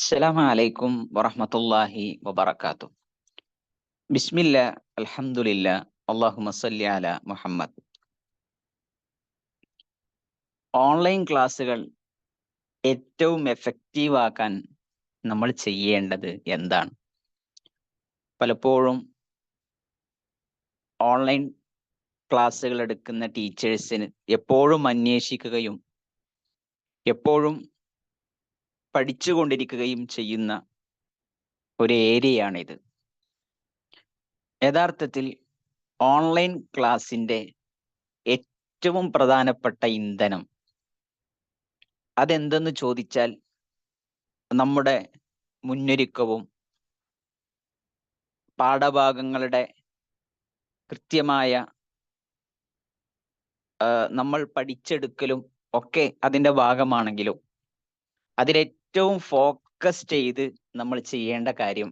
അസ്സലാമു അലൈക്കും വറഹ്മത്തുള്ളാഹി വബറകാതു ബിസ്മില്ല അൽഹംദുലില്ല അല്ലാഹുമ്മ സല്ലി അല മുഹമ്മദ്. ഓൺലൈൻ ക്ലാസ്സുകൾ ഏറ്റവും എഫക്റ്റീവ് ആക്കാൻ നമ്മൾ ചെയ്യേണ്ടത് എന്താണ്? പലപ്പോഴും ഓൺലൈൻ ക്ലാസ്സുകൾ എടുക്കുന്ന ടീച്ചേഴ്സിന് എപ്പോഴും അന്വേഷിക്കുകയും എപ്പോഴും പഠിച്ചുകൊണ്ടിരിക്കുകയും ചെയ്യുന്ന ഒരു ഏരിയയാണിത്. യഥാർത്ഥത്തിൽ ഓൺലൈൻ ക്ലാസിന്റെ ഏറ്റവും പ്രധാനപ്പെട്ട ഇന്ധനം. അതെന്തെന്ന് ചോദിച്ചാൽ നമ്മുടെ മുന്നൊരുക്കവും പാഠഭാഗങ്ങളുടെ കൃത്യമായ നമ്മൾ പഠിച്ചെടുക്കലും ഒക്കെ അതിന്റെ ഭാഗമാണെങ്കിലും അതിലേറ്റവും ഫോക്കസ് ചെയ്ത് നമ്മൾ ചെയ്യേണ്ട കാര്യം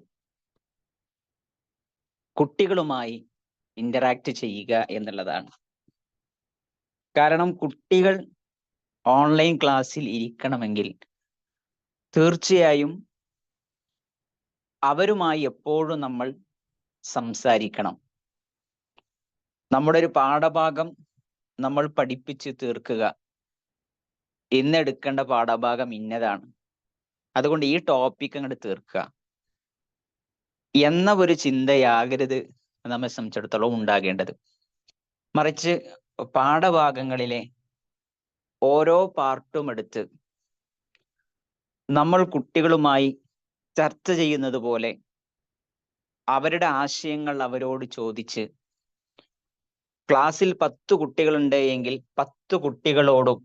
കുട്ടികളുമായി ഇന്ററാക്ട് ചെയ്യുക എന്നുള്ളതാണ്. കാരണം കുട്ടികൾ ഓൺലൈൻ ക്ലാസ്സിൽ ഇരിക്കണമെങ്കിൽ തീർച്ചയായും അവരുമായി എപ്പോഴും നമ്മൾ സംസാരിക്കണം. നമ്മുടെ ഒരു പാഠഭാഗം നമ്മൾ പഠിപ്പിച്ച് തീർക്കുക. ഇന്ന് എടുക്കേണ്ട പാഠഭാഗം ഇന്നതാണ്. അതുകൊണ്ട് ഈ ടോപ്പിക് അങ്ങോട്ട് തീർക്കുക. എന്ന ഒരു ചിന്തയാകരുത് നമ്മെ സംബന്ധിച്ചിടത്തോളം ഉണ്ടാകേണ്ടത്. മറിച്ച് പാഠഭാഗങ്ങളിലെ ഓരോ പാർട്ടും എടുത്ത് നമ്മൾ കുട്ടികളുമായി ചർച്ച ചെയ്യുന്നത് പോലെ അവരുടെ ആശയങ്ങൾ അവരോട് ചോദിച്ച് ക്ലാസ്സിൽ പത്ത് കുട്ടികളുണ്ട് എങ്കിൽ പത്ത് കുട്ടികളോടും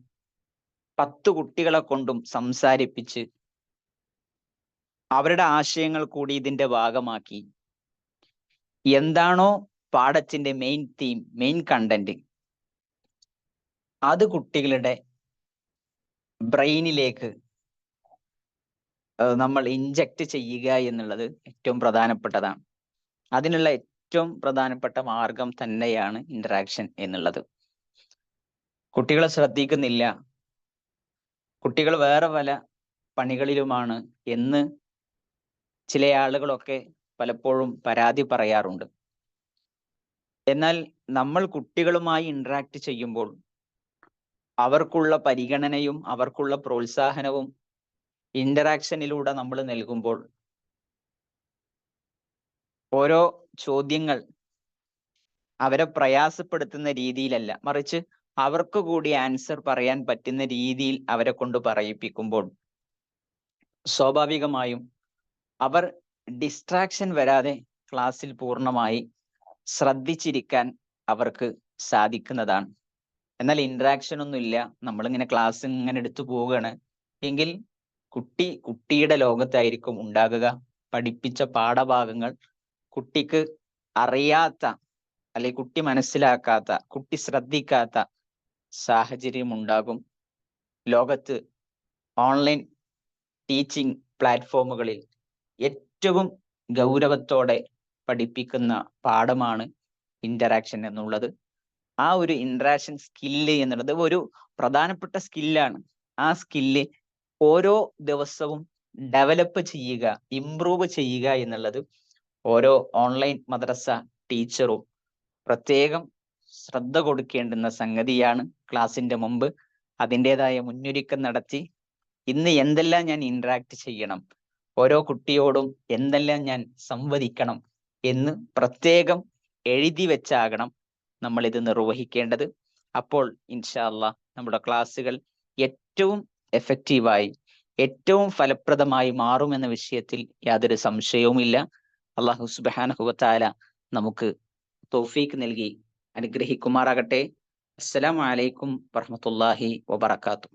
പത്ത് കുട്ടികളെ കൊണ്ടും സംസാരിപ്പിച്ച് അവരുടെ ആശയങ്ങൾ കൂടി ഇതിന്റെ ഭാഗമാക്കി. എന്താണോ പാഠത്തിന്റെ മെയിൻ തീം മെയിൻ കണ്ടന്റ് അത് കുട്ടികളുടെ ബ്രെയിനിലേക്ക് നമ്മൾ ഇഞ്ചക്ട് ചെയ്യുക എന്നുള്ളത് ഏറ്റവും പ്രധാനപ്പെട്ടതാണ്. അതിനുള്ള ഏറ്റവും പ്രധാനപ്പെട്ട മാർഗം തന്നെയാണ് ഇന്ററാക്ഷൻ എന്നുള്ളത്. കുട്ടികളെ ശ്രദ്ധിക്കുന്നില്ല. കുട്ടികൾ വേറെ പല പണികളിലുമാണ് എന്ന് ചില ആളുകളൊക്കെ പലപ്പോഴും പരാതി പറയാറുണ്ട്. എന്നാൽ നമ്മൾ കുട്ടികളുമായി ഇന്ററാക്ട് ചെയ്യുമ്പോൾ അവർക്കുള്ള പരിഗണനയും അവർക്കുള്ള പ്രോത്സാഹനവും ഇന്ററാക്ഷനിലൂടെ നമ്മൾ നൽകുമ്പോൾ ഓരോ ചോദ്യങ്ങൾ അവരെ പ്രയാസപ്പെടുത്തുന്ന രീതിയിലല്ല മറിച്ച് അവർക്ക് കൂടി ആൻസർ പറയാൻ പറ്റുന്ന രീതിയിൽ അവരെ കൊണ്ട് പറയിപ്പിക്കുമ്പോൾ സ്വാഭാവികമായും അവർ ഡിസ്ട്രാക്ഷൻ വരാതെ ക്ലാസ്സിൽ പൂർണമായി ശ്രദ്ധിച്ചിരിക്കാൻ അവർക്ക് സാധിക്കുന്നതാണ്. എന്നാൽ ഇന്ററാക്ഷൻ ഒന്നും ഇല്ല. നമ്മളിങ്ങനെ ക്ലാസ് ഇങ്ങനെ എടുത്തു പോവുകയാണ്. എങ്കിൽ കുട്ടി കുട്ടിയുടെ ലോകത്തായിരിക്കും ഉണ്ടാകുക. പഠിപ്പിച്ച പാഠഭാഗങ്ങൾ കുട്ടിക്ക് അറിയാത്ത അല്ലെങ്കിൽ കുട്ടി മനസ്സിലാക്കാത്ത കുട്ടി ശ്രദ്ധിക്കാത്ത സാഹചര്യം ഉണ്ടാകും. ലോകത്ത് ഓൺലൈൻ ടീച്ചിങ് പ്ലാറ്റ്ഫോമുകളിൽ ഏറ്റവും ഗൗരവത്തോടെ പഠിപ്പിക്കുന്ന പാഠമാണ് ഇന്ററാക്ഷൻ എന്നുള്ളത്. ആ ഒരു ഇന്ററാക്ഷൻ സ്കില്ല് എന്നുള്ളത് ഒരു പ്രധാനപ്പെട്ട സ്കില്ലാണ് ആ സ്കില്ല് ഓരോ ദിവസവും ഡെവലപ്പ് ചെയ്യുക ഇംപ്രൂവ് ചെയ്യുക എന്നുള്ളത് ഓരോ ഓൺലൈൻ മദ്രസ ടീച്ചറും പ്രത്യേകം ശ്രദ്ധ കൊടുക്കേണ്ടുന്ന സംഗതിയാണ് ക്ലാസിന്റെ മുമ്പ് അതിന്റെതായ മുന്നൊരുക്കം നടത്തി ഇന്ന് എന്തെല്ലാം ഞാൻ ഇന്ററാക്ട് ചെയ്യണം ഓരോ കുട്ടിയോടും എന്തെല്ലാം ഞാൻ സംവദിക്കണം എന്ന് പ്രത്യേകം എഴുതി വെച്ചാകണം നമ്മൾ ഇത് നിർവഹിക്കേണ്ടത്. അപ്പോൾ ഇൻഷാല്ല നമ്മുടെ ക്ലാസ്സുകൾ ഏറ്റവും എഫക്റ്റീവായി ഏറ്റവും ഫലപ്രദമായി മാറുമെന്ന വിഷയത്തിൽ യാതൊരു സംശയവുമില്ല. അള്ളാഹു സുബാനഹുവത്താല നമുക്ക് തോഫീക്ക് നൽകി അനുഗ്രഹിക്കുമാറാകട്ടെ. അസ്സലാമലൈക്കും വറഹമത്തല്ലാഹി വബർക്കാത്തു